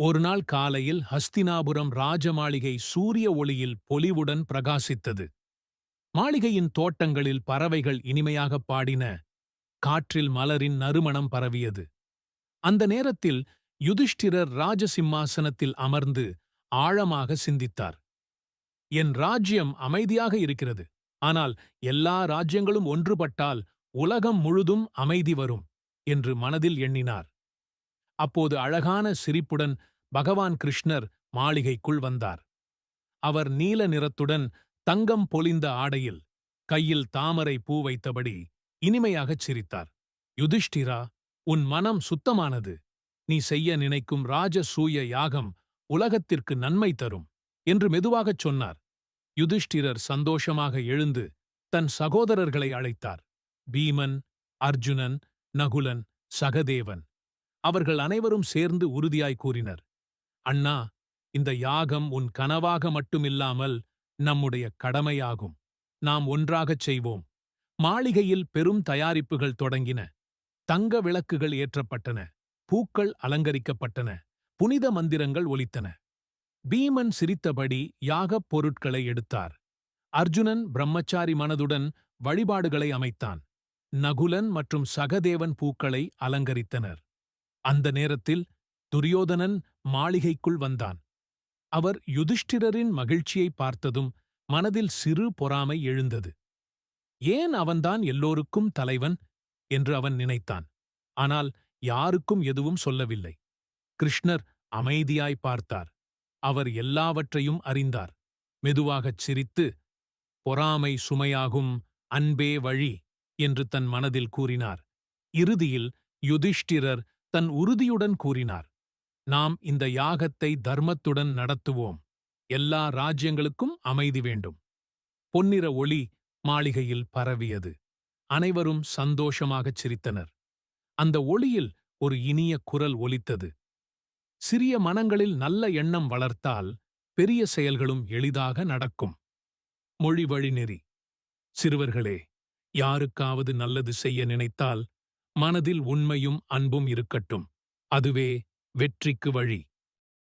ஒருநாள் காலையில் ஹஸ்தினாபுரம் ராஜமாளிகை சூரிய ஒளியில் பொலிவுடன் பிரகாசித்தது. மாளிகையின் தோட்டங்களில் பறவைகள் இனிமையாகப் பாடின காற்றில் மலரின் நறுமணம் பரவியது. அந்த நேரத்தில் யுதிஷ்டிரர் ராஜசிம்மாசனத்தில் அமர்ந்து ஆழமாக சிந்தித்தார். என் ராஜ்யம் அமைதியாக இருக்கிறது. ஆனால் எல்லா ராஜ்யங்களும் ஒன்றுபட்டால் உலகம் முழுதும் அமைதி வரும் என்று மனதில் எண்ணினார். அப்போது அழகான சிரிப்புடன் பகவான் கிருஷ்ணர் மாளிகைக்குள் வந்தார். அவர் நீல நிறத்துடன் தங்கம் பொலிந்த ஆடையில் கையில் தாமரை பூ வைத்தபடி இனிமையாகச் சிரித்தார். யுதிஷ்டிரா உன் மனம் சுத்தமானது. நீ செய்ய நினைக்கும் ராஜசூய யாகம் உலகத்திற்கு நன்மை தரும் என்று மெதுவாகச் சொன்னார். யுதிஷ்டிரர் சந்தோஷமாக எழுந்து தன் சகோதரர்களை அழைத்தார். பீமன் அர்ஜுனன் நகுலன் சகதேவன் அவர்கள் அனைவரும் சேர்ந்து உறுதியாய் கூறினர். அண்ணா இந்த யாகம் உன் கனவாக மட்டுமில்லாமல் நம்முடைய கடமையாகும். நாம் ஒன்றாகச் செய்வோம். மாளிகையில் பெரும் தயாரிப்புகள் தொடங்கின. தங்க விளக்குகள் ஏற்றப்பட்டன. பூக்கள் அலங்கரிக்கப்பட்டன. புனித மந்திரங்கள் ஒலித்தன. பீமன் சிரித்தபடி யாகப் பொருட்களை எடுத்தார். அர்ஜுனன் பிரம்மச்சாரி மனதுடன் வழிபாடுகளை அமைத்தான். நகுலன் மற்றும் சகதேவன் பூக்களை அலங்கரித்தனர். அந்த நேரத்தில் துரியோதனன் மாளிகைக்குள் வந்தான். அவர் யுதிஷ்டிரரின் மகிழ்ச்சியை பார்த்ததும் மனதில் சிறு பொறாமை எழுந்தது. ஏன் அவன்தான் எல்லோருக்கும் தலைவன்? என்று அவன் நினைத்தான். ஆனால் யாருக்கும் எதுவும் சொல்லவில்லை. கிருஷ்ணர் அமைதியாய் பார்த்தார். அவர் எல்லாவற்றையும் அறிந்தார். மெதுவாகச் சிரித்து பொறாமை சுமையாகும் அன்பே வழி என்று தன் மனதில் கூறினார். இறுதியில் யுதிஷ்டிரர் தன் உறுதியுடன் கூறினார். நாம் இந்த யாகத்தை தர்மத்துடன் நடத்துவோம். எல்லா ராஜ்யங்களுக்கும் அமைதி வேண்டும். பொன்னிற ஒளி மாளிகையில் பரவியது. அனைவரும் சந்தோஷமாகச் சிரித்தனர். அந்த ஒளியில் ஒரு இனிய குரல் ஒலித்தது. சிறிய மனங்களில் நல்ல எண்ணம் வளர்த்தால் பெரிய செயல்களும் எளிதாக நடக்கும். மொழி வழிநெறி சிறுவர்களே யாருக்காவது நல்லது செய்ய நினைத்தால் மனதில் உண்மையும் அன்பும் இருக்கட்டும். அதுவே வெற்றிக்கு வழி.